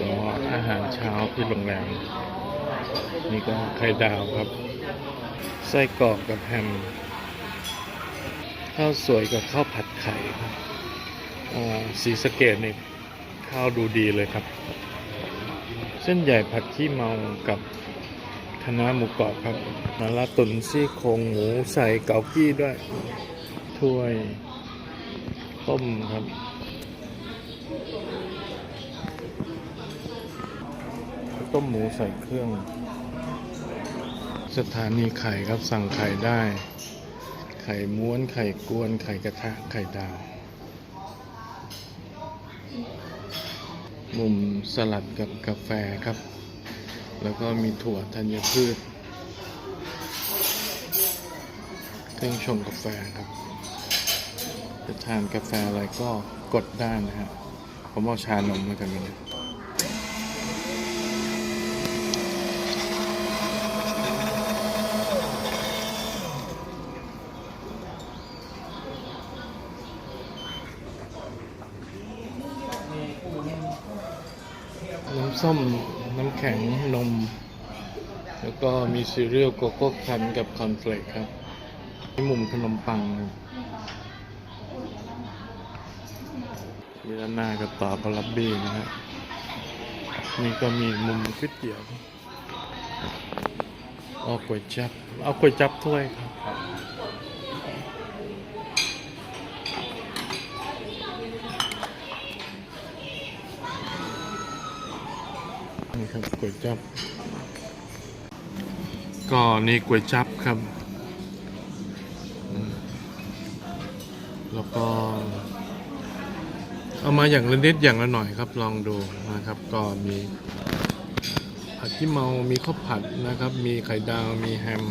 ก็อาหารเช้าที่โรงแรมนี่ก็ไข่ดาวครับ ไส้กรอกกับแฮม ข้าวสวยกับข้าวผัดไข่ครับสีสเกตนี่ข้าวดูดีเลยครับ เส้นใหญ่ผัดขี้เมากับคณะน้าหมูกรอบครับมาลาตุนซี่โครงหมูใส่เกากี้ด้วย ถ้วยต้มครับ ต้มหมูใส่เครื่อง สถานีไข่ครับสั่งไข่ได้ ไข่ม้วนไข่กวน ไข่กระทะ ไข่ดาวมุมสลัดกับกาแฟครับ แล้วก็มีถั่วธัญพืช เครื่องชงกาแฟครับ จะทานกาแฟอะไรก็กดได้นะฮะ ผมเอาชานมมากันเล น้ำส้ม น้ำแข็ง นม แล้วก็มีซีเรียลโกโก้คันกับคอนเฟลกครับนี่มุมขนมปังครับมีด้านหน้าก็ต่อพลับบี้นะฮะนี่ก็มีมุมก๋วยเตี๋ยว เอาก๋วยจับ เอาก๋วยจับถ้วยครับ นี่ครับก๋วยจับ ก็นี่ก๋วยจับครับ แล้วก็ เอามาอย่างละนิดอย่างละหน่อยครับ ลองดูนะครับ ก็มีผัดที่เมา มีข้าวผัดนะครับ มีไข่ดาว มีแฮม